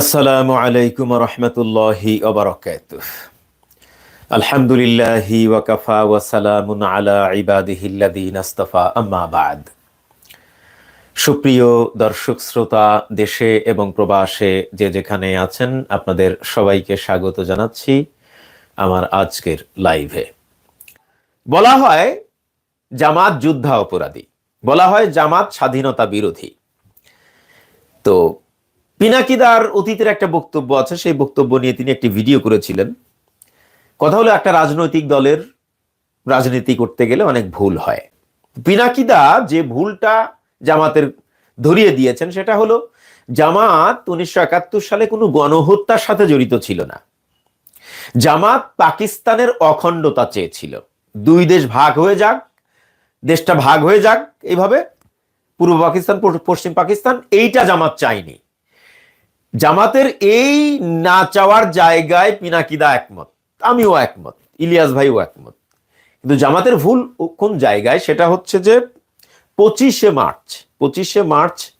আসসালামু আলাইকুম রহমতুল্লাহি ওবরকাত আলহামদুলিল্লাহি ওয়াকাফা আলা ইবাদিহিল্লাদিন আস্তফা, আম্মা বাদ। সুপ্রিয় দর্শক, শ্রোতা, দেশে এবং প্রবাসে যে যেখানে আছেন, আপনাদের সবাইকে স্বাগত জানাচ্ছি আমার আজকের লাইভে। বলা হয় জামাত যুদ্ধা অপরাধী, বলা হয় জামাত স্বাধীনতা বিরোধী। তো পিনাকিদার অতীতের একটা বক্তব্য আছে, সেই বক্তব্য নিয়ে তিনি একটি ভিডিও করেছিলেন। কথা হলো, একটা রাজনৈতিক দলের রাজনীতি করতে গেলে অনেক ভুল হয়। পিনাকিদা যে ভুলটা জামাতের ধরিয়ে দিয়েছেন, সেটা হলো, জামাত উনিশশো একাত্তর সালে কোনো গণহত্যার সাথে জড়িত ছিল না। জামাত পাকিস্তানের অখণ্ডতা চেয়েছিল। দুই দেশ ভাগ হয়ে যাক, দেশটা ভাগ হয়ে যাক, এইভাবে পূর্ব পাকিস্তান, পশ্চিম পাকিস্তান, এইটা জামাত চায়নি। জামাতের এই না চাওয়ার জায়গায় পিনাকিদা একমত, আমিও একমত, ইলিয়াস ভাইও একমত। কিন্তু জামাতের ভুল কোন জায়গায়? সেটা হচ্ছে যে পঁচিশে মার্চ পঁচিশে মার্চ,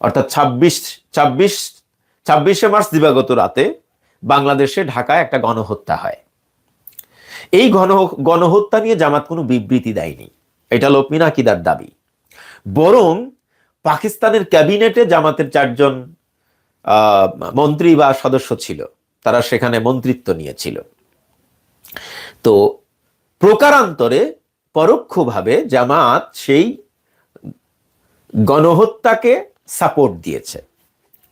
অর্থাৎ ছাব্বিশ ছাব্বিশ, ছাব্বিশে মার্চ দিবাগত রাতে বাংলাদেশে ঢাকায় একটা গণহত্যা হয়। এই গণ, গণহত্যা নিয়ে জামাত কোনো বিবৃতি দেয়নি। এটা হলো পিনাকিদার দাবি। বরং পাকিস্তানের ক্যাবিনেটে জামাতের চারজন মন্ত্রী বা সদস্য ছিল, তারা সেখানে মন্ত্রিত্ব নিয়েছিল। তো প্রকারান্তরে পরোক্ষভাবে জামাত সেই গণহত্যাকে সাপোর্ট দিয়েছে,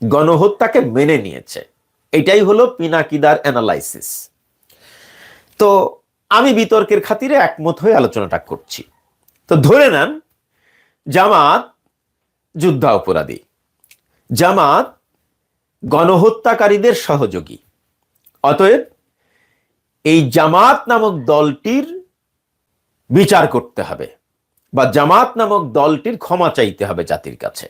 গণহত্যাকে মেনে নিয়েছে। এটাই হলো পিনাকিদার অ্যানালাইসিস। তো আমি বিতর্কের খাতিরে একমত হয়ে আলোচনাটা করছি। তো ধরে নেন, জামাত যুদ্ধা অপরাধী জামাত গণহত্যাকারীদের সহযোগী। অতএব এই জামাত নামক দলটির বিচার করতে হবে বা জামাত নামক দলটির ক্ষমা চাইতে হবে জাতির কাছে।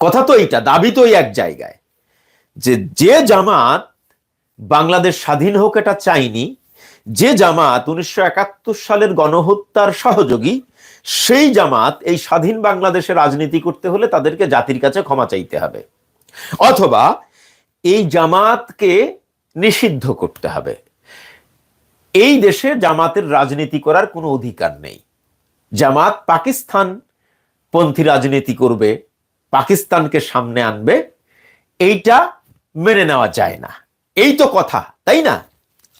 কথা তো এইটা, দাবি তো এক জায়গায় যে যে জামাত বাংলাদেশ স্বাধীন হোক এটা চাইনি যে জামাত উনিশশো একাত্তর সালের গণহত্যার সহযোগী, সেই জামাত এই স্বাধীন বাংলাদেশে রাজনীতি করতে হলে তাদেরকে জাতির কাছে ক্ষমা চাইতে হবে। অথবা এই জামাতকে নিষিদ্ধ করতে হবে। এই দেশে জামাতের রাজনীতি করার কোনো অধিকার নেই। জামাত পাকিস্তান পন্থী রাজনীতি করবে, পাকিস্তানকে সামনে আনবে, এইটা মেনে নেওয়া যায় না। এই তো কথা, তাই না?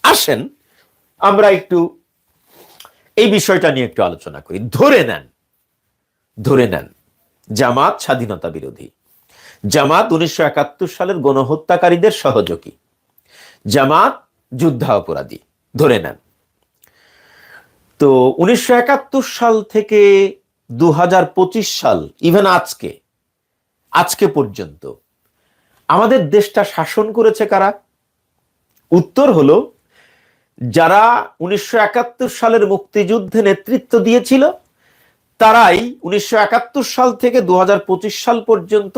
আসেন, আমরা একটু এই বিষয়টা নিয়ে একটু আলোচনা করি। ধরে নেন ধরে নেন, জামাত স্বাধীনতা বিরোধী। জামাত উনিশশো একাত্তর সালের গণহত্যাকারীদের সহযোগী। জামাত যুদ্ধা অপরাধী। ধরে নেন। তো উনিশশো একাত্তর সাল থেকে দুহাজার পঁচিশ সাল ইভেন আজকে আজকে পর্যন্ত, আমাদের দেশটা শাসন করেছে কারা? উত্তর হলো, যারা উনিশশো একাত্তর সালের মুক্তিযুদ্ধে নেতৃত্ব দিয়েছিল, তারাই উনিশশো একাত্তর সাল থেকে দু হাজার পঁচিশ সাল পর্যন্ত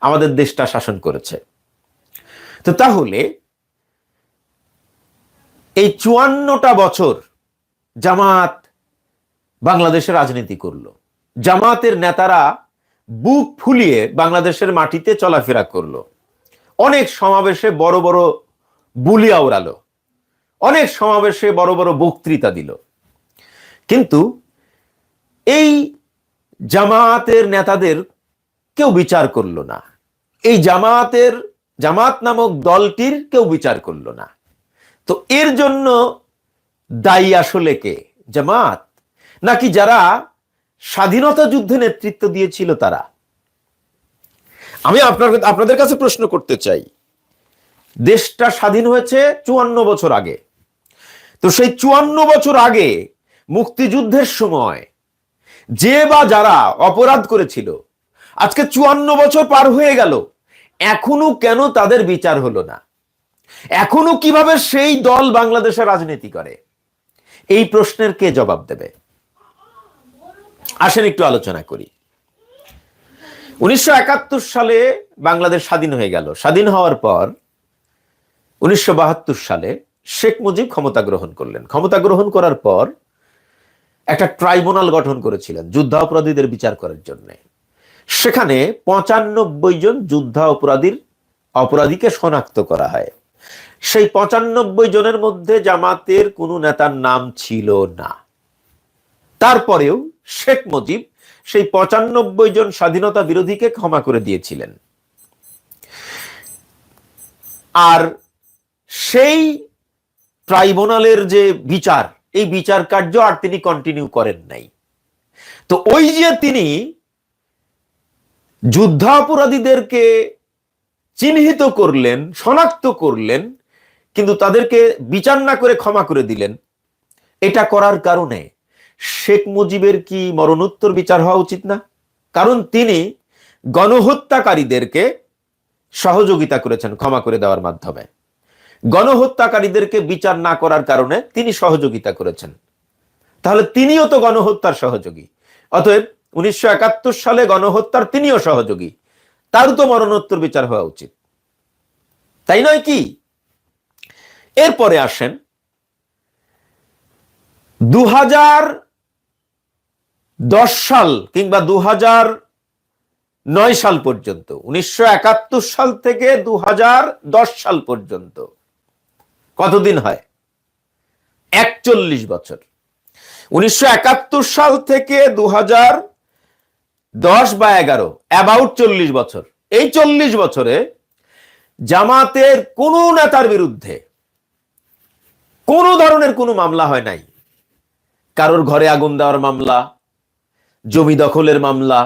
আমাদের দেশটা শাসন করেছে। তো তাহলে এই চুয়ান্নটা বছর জামাত বাংলাদেশের রাজনীতি করল। জামাতের নেতারা বুক ফুলিয়ে বাংলাদেশের মাটিতে চলাফেরা করল। অনেক সমাবেশে বড় বড় বুলিয়া উড়ালো। অনেক সমাবেশে বড় বড় বক্তৃতা দিল। কিন্তু এই জামাতের নেতাদের কেউ বিচার করল না। এই জামাতের, জামাত নামক দলটির কেউ বিচার করল না। তো এর জন্য দায়ী আসলে কে? জামাত? নাকি যারা স্বাধীনতা যুদ্ধে নেতৃত্ব দিয়েছিল তারা? আমি আপনার, আপনাদের কাছে প্রশ্ন করতে চাই। দেশটা স্বাধীন হয়েছে চুয়ান্ন বছর আগে। তো সেই চুয়ান্ন বছর আগে মুক্তিযুদ্ধের সময় যে বা যারা অপরাধ করেছিল আজকে চুয়ান্ন বছর পার হয়ে গেল। এখনও কেন তাদের বিচার হলো না? এখনও কীভাবে সেই দল বাংলাদেশে রাজনীতি করে? এই প্রশ্নের কে জবাব দেবে? আসেন একটু আলোচনা করি। উনিশশো একাত্তর সালে বাংলাদেশ স্বাধীন হয়ে গেল। স্বাধীন হওয়ার পর উনিশশো বাহাত্তর সালে শেখ মুজিব ক্ষমতা গ্রহণ করলেন। ক্ষমতা গ্রহণ করার পর একটা ট্রাইব্যুনাল গঠন করেছিলেন যুদ্ধাপরাধীদের বিচার করার জন্য। সেখানে পঁচানব্বই জন যুদ্ধা অপরাধীর অপরাধীকে শনাক্ত করা হয়। সেই পঁচানব্বই জনের মধ্যে জামাতের কোনো নেতার নাম ছিল না। তারপরেও শেখ মুজিব সেই পঁচানব্বই জন স্বাধীনতা বিরোধীকে ক্ষমা করে দিয়েছিলেন। আর সেই ট্রাইব্যুনালের যে বিচার, এই বিচার কার্য আর তিনি কন্টিনিউ করেন নাই। তো ওই যে তিনি যুদ্ধাপরাধীদেরকে চিহ্নিত করলেন, শনাক্ত করলেন, কিন্তু তাদেরকে বিচার না করে ক্ষমা করে দিলেন। এটা করার কারণে শেখ মুজিবের কি মরণোত্তর বিচার হওয়া উচিত না? কারণ তিনি গণহত্যাকারীদেরকে সহযোগিতা করেছেন ক্ষমা করে দেওয়ার মাধ্যমে। গণহত্যাকারীদেরকে বিচার না করার কারণে তিনি সহযোগিতা করেছেন। তাহলে তিনিও তো গণহত্যার সহযোগী। অতএব উনিশশো একাত্তর সালে গণহত্যার তিনিও সহযোগী। তারও তো মরণোত্তর বিচার হওয়া উচিত। তাই নয় কি? এরপরে আসেন দু সাল কিংবা দু নয় সাল পর্যন্ত, উনিশশো একাত্তর সাল থেকে দু হাজার দশ সাল পর্যন্ত। কতদিন হয়? একচল্লিশ বছর। উনিশশো একাত্তর সাল থেকে দু হাজার দশ বা এগারো অ্যাবাউট চল্লিশ বছর। এই চল্লিশ বছরে জামাতের কোন নেতার বিরুদ্ধে কোন ধরনের কোনো মামলা হয় নাই। কারোর ঘরে আগুন দেওয়ার মামলা, জমি দখলের মামলা,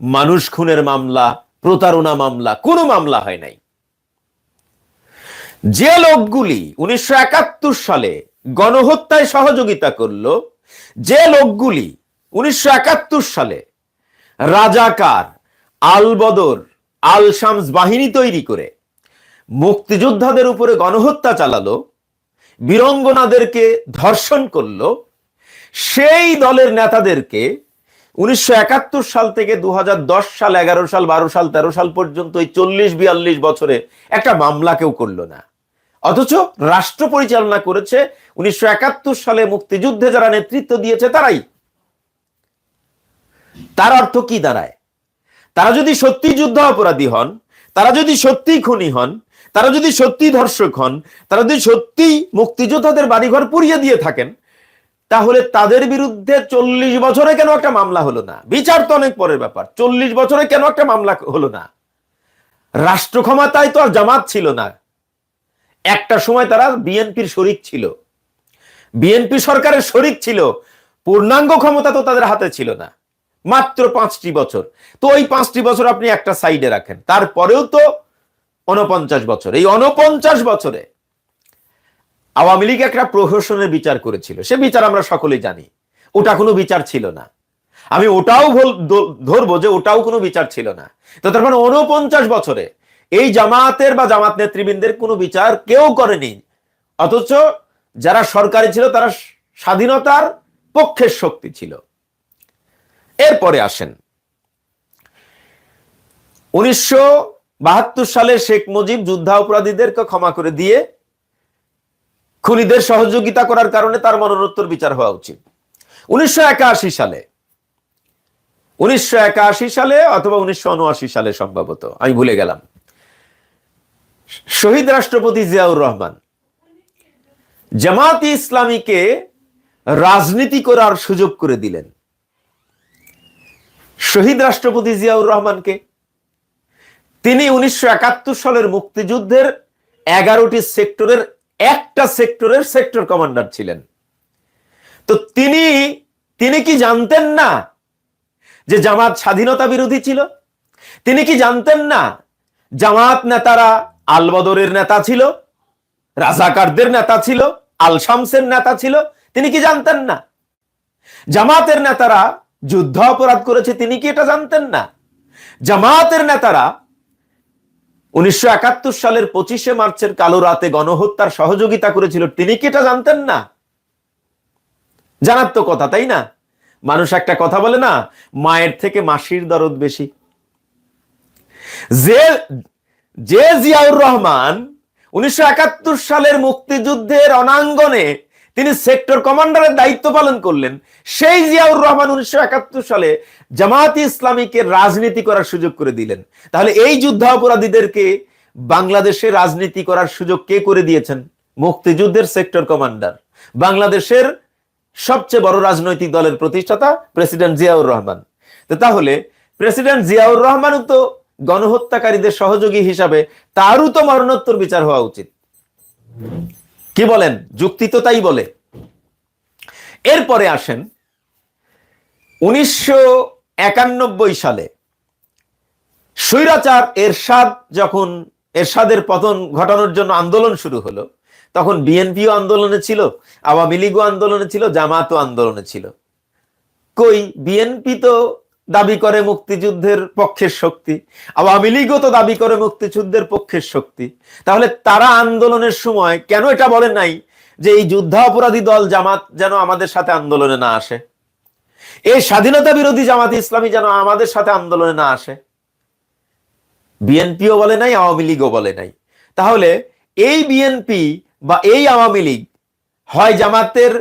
মানুষ খুনের মামলা, প্রতারণা মামলা, কোনো মামলা হয় নাই। যে লোকগুলি উনিশশো একাত্তর সালে গণহত্যায় সহযোগিতা করল, যে লোকগুলি উনিশশো একাত্তর সালে রাজাকার, আলবদর আল শামস বাহিনী তৈরি করে মুক্তিযোদ্ধাদের উপরে গণহত্যা চালালো, বীরঙ্গনাদেরকে ধর্ষণ করল, সেই দলের নেতাদেরকে উনিশশো একাত্তর সাল থেকে দু হাজার দশ সাল, এগারো সাল, বারো সাল, তেরো সাল পর্যন্ত ওই চল্লিশ বিয়াল্লিশ বছরে একটা মামলা কেউ করল না। অথচ রাষ্ট্র পরিচালনা করেছে, উনিশশো একাত্তর সালে মুক্তিযুদ্ধে যারা নেতৃত্ব দিয়েছে তারাই তার অর্থ কি দাঁড়ায়? তারা যদি সত্যি যুদ্ধ অপরাধী হন, তারা যদি সত্যি খুনি হন, তারা যদি সত্যি ধর্ষক হন, তারা যদি সত্যি মুক্তিযোদ্ধাদের বাড়িঘর পুড়িয়ে দিয়ে থাকেন, তাহলে তাদের বিরুদ্ধে চল্লিশ বছরে কেন একটা মামলা হলো না? বিচার তো অনেক পরের ব্যাপার। চল্লিশ বছরে কেন একটা মামলা হলো না? রাষ্ট্র ক্ষমতায় তো আর জামাত ছিল না। একটা সময় তারা বিএনপির শরিক ছিল। বিএনপি সরকারের শরিক ছিল। পূর্ণাঙ্গ ক্ষমতা তো তাদের হাতে ছিল না। মাত্র পাঁচটি বছর। তো ওই পাঁচটি বছর আপনি একটা সাইডে রাখেন। তারপরেও তো অনপঞ্চাশ বছর। এই অনপঞ্চাশ বছরে আওয়ামী লীগ একটা প্রহসনের বিচার করেছিল। সে বিচার আমরা সকলেই জানি। ওটা কোনো বিচার ছিল না। আমি ওটাও ধরবো যে ওটাও কোনো বিচার ছিল না। তো তার মানে অনপঞ্চাশ বছরে এই জামাতের বা জামাত নেতৃবৃন্দের কোনো বিচার কেউ করেনি। অথচ যারা সরকারি ছিল তারা স্বাধীনতার পক্ষের শক্তি ছিল। এরপরে আসেন। উনিশশো বাহাত্তর সালে শেখ মুজিব যুদ্ধা অপরাধীদেরকে ক্ষমা করে দিয়ে খুনিদের সহযোগিতা করার কারণে তার মরণোত্তর বিচার হওয়া উচিত। উনিশশো একাশি সালে, উনিশশো সালে অথবা উনিশশো উনআশি সালে সম্ভবত, আমি ভুলে গেলাম। শহীদ রাষ্ট্রপতি জিয়াউর রহমান জামাত ইসলামীকে রাজনীতি করার সুযোগ করে দিলেন। শহীদ রাষ্ট্রপতি জিয়াউর রহমানকে। তিনি উনিশশো একাত্তর সালের মুক্তিযুদ্ধের এগারোটি সেক্টরের, একটা সেক্টরের সেক্টর কমান্ডার ছিলেন। তো তিনি তিনি কি জানতেন না যে জামাত স্বাধীনতা বিরোধী ছিল? তিনি কি জানতেন না জামাত নেতারা আলবদরের নেতা ছিল? রাজাকারদের নেতা ছিল? আল শামসের নেতা ছিল? তিনি কি জানতেন না? জামাতের নেতারা যুদ্ধ অপরাধ করেছে, তিনি কি এটা জানতেন না? জামাতের নেতারা উনিশশো একাত্তর সালের পঁচিশে মার্চের কালো রাতে গণহত্যার সহযোগিতা করেছিল, তিনি কি এটা জানতেন না? জানার তো কথা, তাই না? মানুষ একটা কথা বলে না, মায়ের থেকে মাসির দরদ বেশি। যে যে জিয়াউর রহমান উনিশশো একাত্তর সালের মুক্তিযুদ্ধের অনাঙ্গনে তিনি সেক্টর কমান্ডারের দায়িত্ব পালন করলেন। সেই জিয়াউর রহমান উনিশশো একাত্তর সালে জামায়াতে ইসলামীকে রাজনীতি করার সুযোগ করে দিলেন। তাহলে এই যুদ্ধাপরাধীদেরকে বাংলাদেশে রাজনীতি করার সুযোগ কে করে দিয়েছেন? মুক্তিযুদ্ধের সেক্টর কমান্ডার বাংলাদেশের সবচেয়ে বড় রাজনৈতিক দলের প্রতিষ্ঠাতা প্রেসিডেন্ট জিয়াউর রহমান। তাহলে প্রেসিডেন্ট জিয়াউর রহমানও তো গণহত্যাকারীদের সহযোগী হিসাবে তারও তো মরণোত্তর বিচার হওয়া উচিত। কি বলেন? যুক্তি তো তাই বলে। এরপরে আসেন উনিশশো একানব্বই সালে স্বৈরাচার এরশাদ যখন এরশাদের পতন ঘটানোর জন্য আন্দোলন শুরু হলো, তখন বিএনপিও আন্দোলনে ছিল, আওয়ামী লীগও আন্দোলনে ছিল, জামাতও আন্দোলনে ছিল। কই? বিএনপি তো দাবি করে মুক্তিযুদ্ধের পক্ষের শক্তি। আওয়ামী লীগও তো দাবি করে মুক্তিযুদ্ধের পক্ষের শক্তি। তাহলে তারা আন্দোলনের সময় কেন এটা বলেন নাই যে এই যুদ্ধাপরাধী দল জামাত যেন আমাদের সাথে আন্দোলনে না আসে? এই স্বাধীনতা বিরোধী জামাত ইসলামী যেন আমাদের সাথে আন্দোলনে না আসে? বিএনপিও বলে নাই, আওয়ামী লীগও বলে নাই। তাহলে এই বিএনপি বা এই আওয়ামী লীগ হয় জামাতের,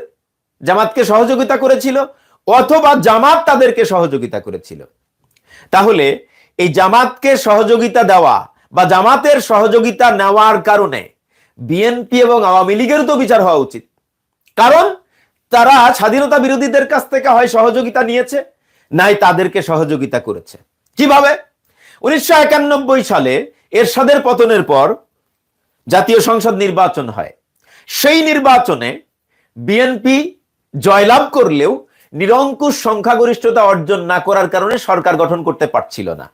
জামাতকে সহযোগিতা করেছিল অথবা জামাত তাদেরকে সহযোগিতা করেছিল। তাহলে এই জামাতকে সহযোগিতা দেওয়া বা জামাতের সহযোগিতা নেওয়ার কারণে বিএনপি এবং আওয়ামী লীগের তো বিচার হওয়া উচিত। কারণ তারা স্বাধীনতা বিরোধীদের কাছ থেকে হয় সহযোগিতা নিয়েছে, নাই তাদেরকে সহযোগিতা করেছে। কীভাবে? উনিশশো একানব্বই সালে এরশাদের পতনের পর জাতীয় সংসদ নির্বাচন হয়। সেই নির্বাচনে বিএনপি জয়লাভ করলেও নিরঙ্কুশ সংখ্যাগরিষ্ঠতা অর্জন না করার কারণে সরকার গঠন করতে পারছিল না।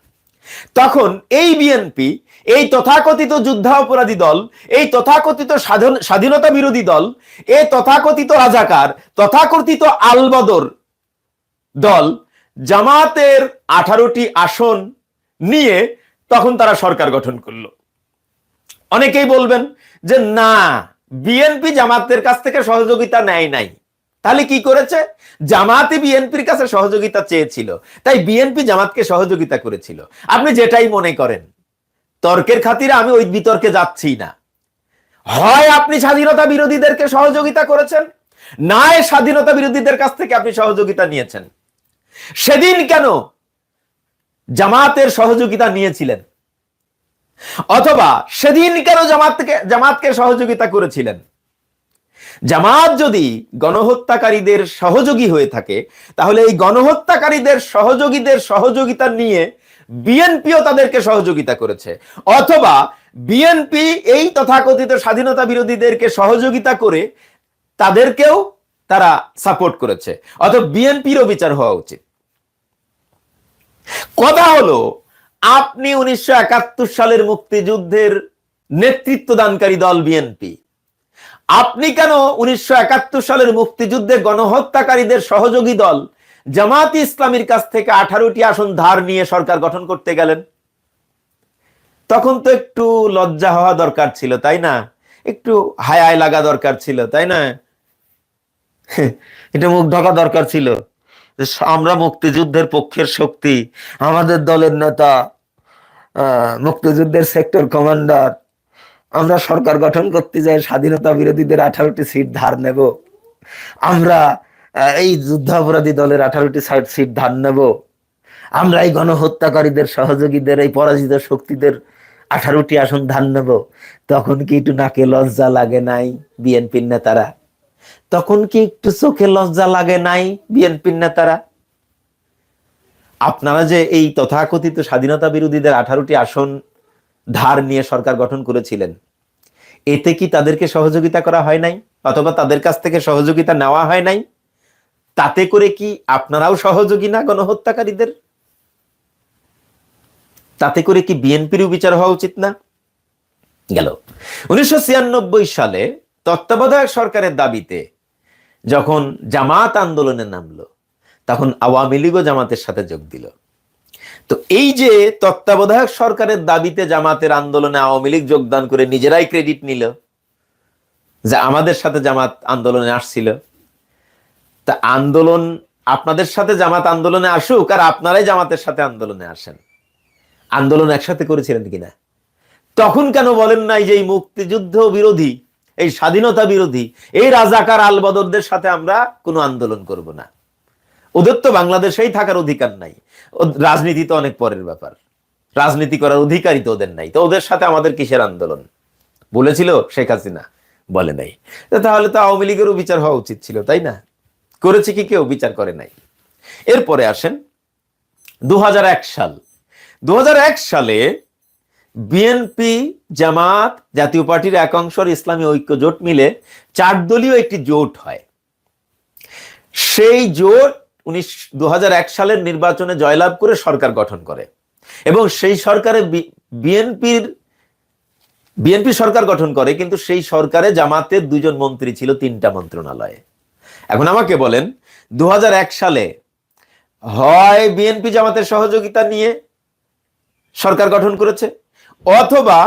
তখন এই বিএনপি, এই তথাকথিত যুদ্ধাপরাধী দল, এই তথাকথিত স্বাধীনতা বিরোধী দল, এ তথাকথিত রাজাকার, তথাকথিত আলবদর দল জামাতের আঠারোটি আসন নিয়ে তখন তারা সরকার গঠন করল। অনেকেই বলবেন যে, না, বিএনপি জামাতের কাছ থেকে সহযোগিতা নেয় নাই। তাহলে কি করেছে? জামাতে বিএনপির কাছে সহযোগিতা চেয়েছিল। তাই বিএনপি জামাতকে সহযোগিতা করেছিল। আপনি যেটাই মনে করেন, তর্কের খাতিরে আমি ওই বিতর্কে যাচ্ছি না। হয় আপনি স্বাধীনতা বিরোধীদেরকে সহযোগিতা করেছেন, না স্বাধীনতা বিরোধীদের কাছ থেকে আপনি সহযোগিতা নিয়েছেন। সেদিন কেন জামাতের সহযোগিতা নিয়েছিলেন? অথবা সেদিন কেন জামাতকে জামাতকে সহযোগিতা করেছিলেন? জামাত যদি গণহত্যাকারীদের সহযোগী হয়ে থাকে, তাহলে এই গণহত্যাকারীদের সহযোগীদের সহযোগিতা নিয়ে বিএনপিও তাদেরকে সহযোগিতা করেছে। অথবা বিএনপি এই তথাকথিত স্বাধীনতা বিরোধীদেরকে সহযোগিতা করে তাদেরকেও তারা সাপোর্ট করেছে। অথবা বিএনপিরও বিচার হওয়া উচিত। কথা হলো, আপনি উনিশশো একাত্তর সালের মুক্তিযুদ্ধের নেতৃত্ব দানকারী দল বিএনপি। আপনি কেন উনিশশো একাত্তর সালের মুক্তিযুদ্ধে গণহত্যাকারীদের সহযোগী দল জামাত ইসলামীর কাছ থেকে আঠারোটি আসন ধার নিয়ে সরকার গঠন করতে গেলেন? তখন তো একটু লজ্জা হওয়া দরকার ছিল, তাই না? একটু হায়ায় লাগা দরকার ছিল, তাই না? এটা মুখ ঢাকা দরকার ছিল আমরা মুক্তিযুদ্ধের পক্ষের শক্তি, আমাদের দলের নেতা মুক্তিযুদ্ধের সেক্টর কমান্ডার আমরা সরকার গঠন করতে যাই, স্বাধীনতা বিরোধীদের আঠারোটি সিট ধার নেব। আমরা এই যুদ্ধাপরাধী দলের আঠারোটি সিট ধার নেব। আমরা এই গণহত্যাকারীদের, সহযোগীদের, এই পরাজিত শক্তিদের আঠারোটি আসন ধার নেব। তখন কি একটু নাকে লজ্জা লাগে নাই বিএনপির নেতারা? তখন কি একটু চোখে লজ্জা লাগে নাই বিএনপির নেতারা? আপনারা যে এই তথাকথিত স্বাধীনতা বিরোধীদের আঠারোটি আসন ধার নিয়ে সরকার গঠন করেছিলেন। এতে কি তাদেরকে সহযোগিতা করা হয় নাই? অথবা তাদের কাছ থেকে সহযোগিতা নেওয়া হয় নাই? তাতে করে কি আপনারাও সহযোগী না গণহত্যাকারীদের? তাতে করে কি বিএনপিরও বিচার হওয়া উচিত না? গেল। উনিশশো ছিয়ানব্বই সালে তত্ত্বাবধায়ক সরকারের দাবিতে যখন জামাত আন্দোলনে নামলো, তখন আওয়ামী লীগও জামাতের সাথে যোগ দিল। তো এই যে তত্ত্বাবধায়ক সরকারের দাবিতে জামাতের আন্দোলনে আওয়ামী লীগ যোগদান করে নিজেরাই ক্রেডিট নিল, যে আমাদের সাথে জামাত আন্দোলনে আসছিল। তা আন্দোলন আপনাদের সাথে জামাত আন্দোলনে আসুক আর আপনারাই জামাতের সাথে আন্দোলনে আসেন। আন্দোলন একসাথে করেছিলেন কিনা? তখন কেন বলেন নাই যে এই মুক্তিযুদ্ধ বিরোধী, এই স্বাধীনতা বিরোধী, এই রাজাকার আলবদরদের সাথে আমরা কোনো আন্দোলন করব না? ওদের তো বাংলাদেশেই থাকার অধিকার নাই। রাজনীতি তো অনেক পরের ব্যাপার। রাজনীতি করার অধিকারই তো ওদের নাই। তো ওদের সাথে আমাদের কিসের আন্দোলন? বলেছিল শেখ হাসিনা, বলে নাই। তাহলে তো আওয়ামী লীগেরও বিচার হওয়া উচিত ছিল, তাই না? করেছে কি কেউ? বিচার করে নাই। এরপরে আসেন দু হাজার এক সাল। দু হাজার এক সালে বিএনপি, জামাত, জাতীয় পার্টির আর ইসলামী ঐক্য জোট মিলে চার দলীয় একটি জোট হয়। সেই জোট উনিশ সালের নির্বাচনে জয়লাভ করে সরকার গঠন করে। এবং সেই সরকারে বিএনপির, বিএনপি সরকার গঠন করে, কিন্তু সেই সরকারে জামাতের দুজন মন্ত্রী ছিল তিনটা মন্ত্রণালয়ে। এখন আমাকে বলেন দু হাজার এক সালে হয় বিএনপি জামাতের সহযোগিতা নিয়ে সরকার গঠন করেছে, অথবা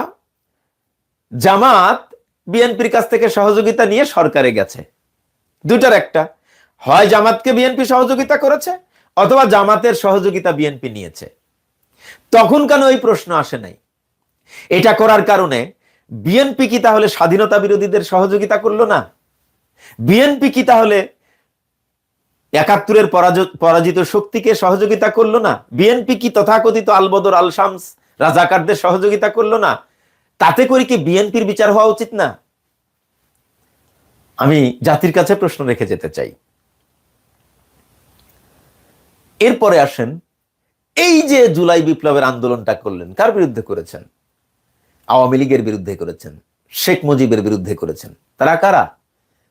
জামাত বিএনপির কাছ থেকে সহযোগিতা নিয়ে সরকারে গেছে। দুটার একটা। হয় জামাতকে বিএনপি সহযোগিতা করেছে অথবা জামাতের সহযোগিতা বিএনপি নিয়েছে। তখন কেন এই প্রশ্ন আসে নাই? এটা করার কারণে বিএনপি কি তাহলে স্বাধীনতা বিরোধীদের সহযোগিতা করল না? বিএনপি কি তাহলে একাত্তরের পরাজ- পরাজিত শক্তিকে সহযোগিতা করল না? বিএনপি কি তথাকথিত আলবদর আল শামস রাজাকারদের সহযোগিতা করল না? তাতে করে কি বিএনপির বিচার হওয়া উচিত না? আমি জাতির কাছে প্রশ্ন রেখে যেতে চাই। এরপরে আসেন, এই যে জুলাই বিপ্লবের আন্দোলনটা করলেন, কার বিরুদ্ধে করেছেন? আওয়ামী লীগের বিরুদ্ধে করেছেন, শেখ মুজিবের বিরুদ্ধে করেছেন। তারা কারা?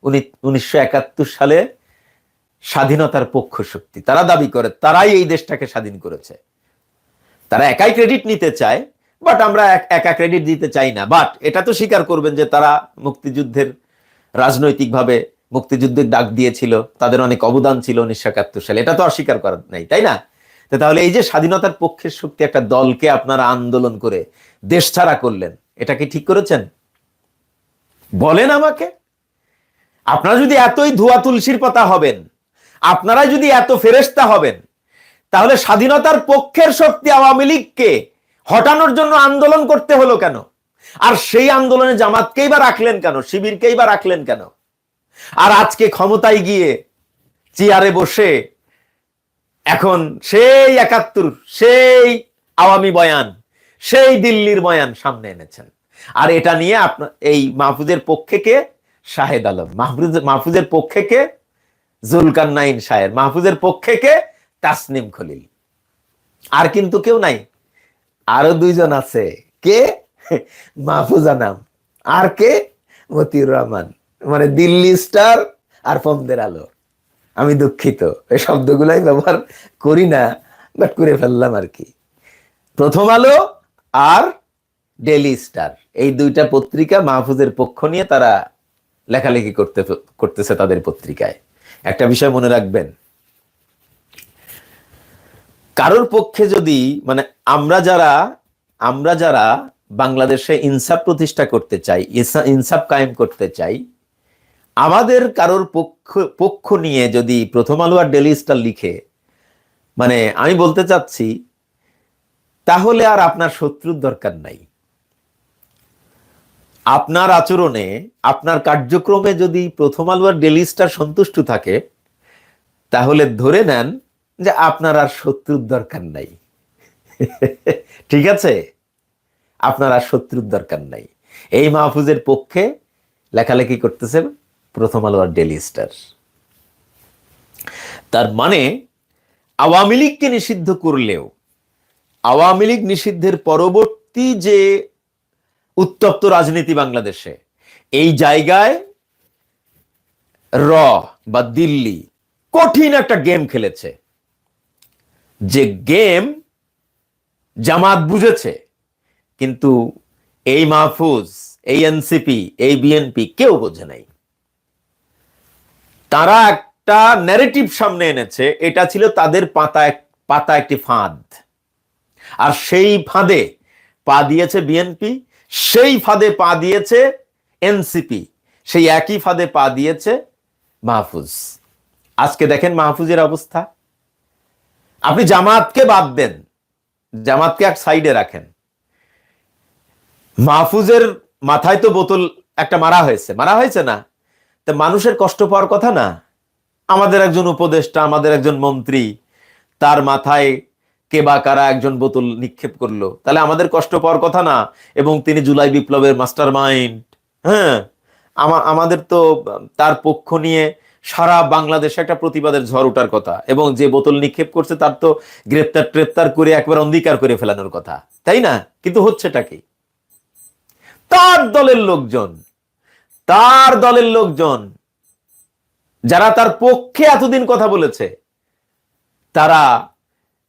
উনি উনিশশো একাত্তর সালে স্বাধীনতার পক্ষ শক্তি। তারা দাবি করে, তারাই এই দেশটাকে স্বাধীন করেছে। তারা একাই ক্রেডিট নিতে চায় বাট আমরা এক- একা ক্রেডিট দিতে চাই না। বাট এটা তো স্বীকার করবেন যে তারা মুক্তিযুদ্ধের রাজনৈতিকভাবে মুক্তিযুদ্ধের ডাক দিয়েছিল, তাদের অনেক অবদান ছিল উনিশশো একাত্তর সালে। এটা তো অস্বীকার করার নাই, তাই না? তাহলে এই যে স্বাধীনতার পক্ষের শক্তি একটা দলকে আপনারা আন্দোলন করে দেশ ছাড়া করলেন, এটা কি ঠিক করেছেন? বলেন আমাকে। আপনারা যদি এতই ধোয়া তুলসীর পাতা হবেন, আপনারা যদি এত ফেরেস্তা হবেন, তাহলে স্বাধীনতার পক্ষের শক্তি আওয়ামী লীগকে হটানোর জন্য আন্দোলন করতে হলো কেন? আর সেই আন্দোলনে জামাতকেই বা রাখলেন কেন? শিবিরকেই বা রাখলেন কেন? আর আজকে ক্ষমতায় গিয়ে চেয়ারে বসে এখন সেই একাত্তর, সেই আওয়ামী বয়ান, সেই দিল্লির বয়ান সামনে এনেছেন। আর এটা নিয়ে আপনার এই মাহফুজের পক্ষে কে? শাহেদ আলম। মাহফুজ, মাহফুজের পক্ষে কে? জুলকার নাইন শাহের। মাহফুজের পক্ষে কে? তাসনিম খলিল। আর কিন্তু কেউ নাই। আরও দুইজন আছে। কে? মাহফুজা নাম। আর কে? মতিউর রহমান। মানে দিল্লি স্টার আর ফমদের আলো। আমি দুঃখিত, এই শব্দগুলাই ব্যবহার করি না বাট করে ফেললাম আর কি। প্রথম আলো আর ডেলি স্টার, এই দুইটা পত্রিকা মাহফুজের পক্ষ নিয়ে তারা লেখালেখি করতে করতেছে তাদের পত্রিকায়। একটা বিষয় মনে রাখবেন, কারোর পক্ষে যদি মানে আমরা যারা আমরা যারা বাংলাদেশে ইনসাফ প্রতিষ্ঠা করতে চাই ইনসাফ কায়েম করতে চাই আমাদের কারোর পক্ষ পক্ষ নিয়ে যদি প্রথম আলো আর ডেলি স্টার লিখে মানে আমি বলতে চাচ্ছি, তাহলে আর আপনার শত্রুর দরকার নাই। আপনার আচরণে, আপনার কার্যক্রমে যদি প্রথম আলো আর ডেলি স্টার সন্তুষ্ট থাকে, তাহলে ধরে নেন যে আপনার আর শত্রুর দরকার নাই। ঠিক আছে? আপনার আর শত্রুর দরকার নাই। এই মাহফুজের পক্ষে লেখালেখি করতেছে প্রথম আলো আর ডেলি স্টার। তার মানে আওয়ামী লীগকে নিষিদ্ধ করলেও, আওয়ামী লীগ নিষিদ্ধের পরবর্তী যে উত্তপ্ত রাজনীতি বাংলাদেশে, এই জায়গায় র বা দিল্লি কঠিন একটা গেম খেলেছে। যে গেম জামাত বুঝেছে, কিন্তু এই মাহফুজ, এই এনসিপি, এই বিএনপি কেউ বোঝে নাই। তারা একটা ন্যারেটিভ সামনে এনেছে, এটা ছিল তাদের পাতা পাতা একটি ফাঁদ। আর সেই ফাঁদে পা দিয়েছে বিএনপি সেই ফাঁদে পা দিয়েছে এনসিপি সেই একই ফাঁদে পা দিয়েছে মাহফুজ। আজকে দেখেন মাহফুজের অবস্থা। আপনি জামাতকে বাদ দেন, জামাতকে এক সাইডে রাখেন। মাহফুজের মাথায় তো বোতল, একটা মারা হয়েছে। মারা হয়েছে না? তা মানুষের কষ্ট পাওয়ার কথা না? আমাদের একজন উপদেষ্টা, আমাদের একজন মন্ত্রী, তার মাথায় কে বা কারা একজন বোতল নিক্ষেপ করল। তাহলে আমাদের কষ্ট পাওয়ার কথা না? এবং তিনি জুলাই বিপ্লবের মাস্টার মাইন্ড হ্যাঁ আমা- আমাদের তো তার পক্ষ নিয়ে সারা বাংলাদেশে একটা প্রতিবাদের ঝড় ওঠার কথা। এবং যে বোতল নিক্ষেপ করছে তার তো গ্রেপ্তার ট্রেপ্তার করে একবার অঙ্গীকার করে ফেলানোর কথা। তাই না? কিন্তু হচ্ছেটা কি? তার দলের লোকজন তার দলের লোকজন, যারা তার পক্ষে এতদিন কথা বলেছে, তারা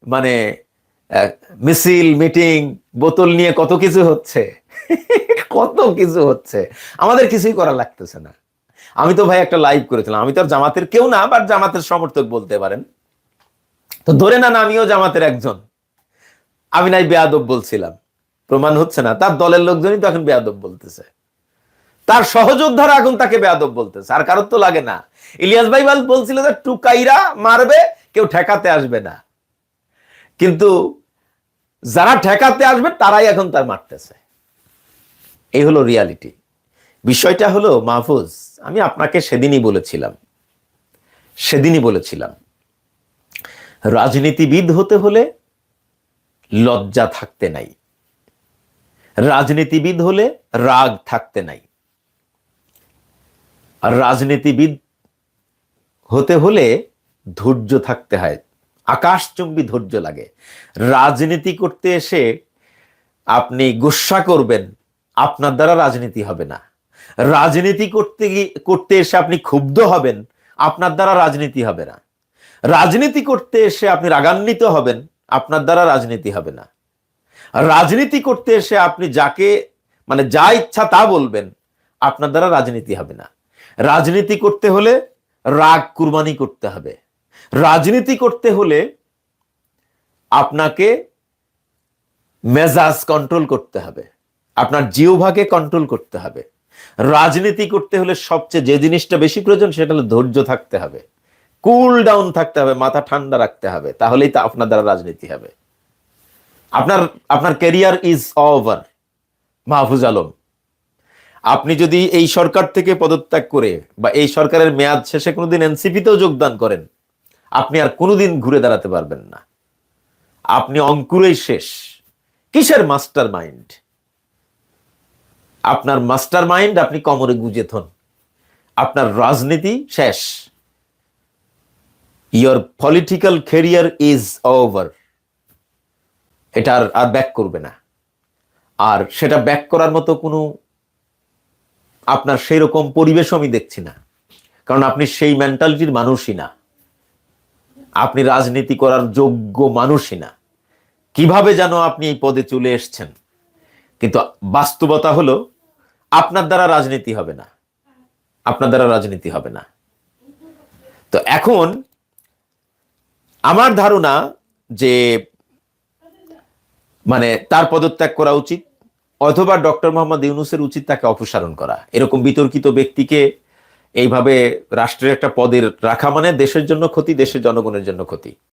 মানে মিছিল, মিটিং, বোতল নিয়ে কত কিছু হচ্ছে, কত কিছু হচ্ছে, আমাদের কিছুই করা লাগতেছে না। আমি তো ভাই একটা লাইভ করেছিলাম, আমি তো আর জামাতের কেউ না বাট জামাতের সমর্থক বলতে পারেন। তো ধরে না আমিও জামাতের একজন। আমি নাই বেয়াদব বলছিলাম। প্রমাণ হচ্ছে না, তার দলের লোকজনই তো এখন বেয়াদব বলতেছে। তার সহযোদ্ধারা এখন তাকে বেয়াদব বলতেছে। আর কারোর তো লাগে না। ইলিয়াস ভাই বল- বলছিল যে টুকাইরা মারবে, কেউ ঠেকাতে আসবে না। কিন্তু যারা ঠেকাতে আসবে, তারাই এখন তার মারতেছে। এই হলো রিয়ালিটি বিষয়টা হলো, মাহফুজ, আমি আপনাকে সেদিনই বলেছিলাম। সেদিনই বলেছিলাম। রাজনীতিবিদ হতে হলে লজ্জা থাকতে নাই। রাজনীতিবিদ হলে রাগ থাকতে নাই। আর রাজনীতিবিদ হতে হলে ধৈর্য থাকতে হয়, আকাশচুম্বী ধৈর্য লাগে। রাজনীতি করতে এসে আপনি গুসা করবেন, আপনার দ্বারা রাজনীতি হবে না। রাজনীতি করতে করতে এসে আপনি ক্ষুব্ধ হবেন, আপনার দ্বারা রাজনীতি হবে না। রাজনীতি করতে এসে আপনি রাগান্বিত হবেন, আপনার দ্বারা রাজনীতি হবে না। রাজনীতি করতে এসে আপনি যাকে মানে যা ইচ্ছা তা বলবেন, আপনার দ্বারা রাজনীতি হবে না। রাজনীতি করতে হলে রাগ কুরবানি করতে হবে। রাজনীতি করতে হলে আপনাকে মেজাজ কন্ট্রোল করতে হবে। আপনার জিওভাকে কন্ট্রোল করতে হবে। রাজনীতি করতে হলে সবচেয়ে যে জিনিসটা বেশি প্রয়োজন সেটা হলো ধৈর্য থাকতে হবে। কুল ডাউন থাকতে হবে, মাথা ঠান্ডা রাখতে হবে, তাহলেই তা আপনার দ্বারা রাজনীতি হবে। আপনার আপনার career is over Mahfuz Alam. আপনি যদি এই সরকার থেকে পদত্যাগ করে বা এই সরকারের মেয়াদ শেষে কোনোদিন এনসিপিতেও যোগদান করেন, আপনি আর কোনোদিন ঘুরে দাঁড়াতে পারবেন না। আপনি অঙ্কুরেই শেষ। কিসের মাস্টার মাইন্ড? আপনার মাস্টার মাইন্ড আপনি কমরে গুজে থন। আপনার রাজনীতি শেষ। Your political career is over. এটা আর ব্যাক করবে না। আর সেটা ব্যাক করার মতো কোনো আপনার সেই রকম পরিবেশ আমি দেখছি না। কারণ আপনি সেই মেন্টালিটির মানুষই না। আপনি রাজনীতি করার যোগ্য মানুষই না। কীভাবে যেন আপনি এই পদে চলে এসছেন? কিন্তু বাস্তবতা হলো, আপনার দ্বারা রাজনীতি হবে না। আপনার দ্বারা রাজনীতি হবে না। তো এখন, আমার ধারণা যে মানে তার পদত্যাগ করা উচিত। অথবা ডক্টর মোহাম্মদ ইউনুসের উচিত তাকে অপসারণ করা। এরকম বিতর্কিত ব্যক্তিকে এইভাবে রাষ্ট্রের একটা পদের রাখা মানে দেশের জন্য ক্ষতি, দেশের জনগণের জন্য ক্ষতি।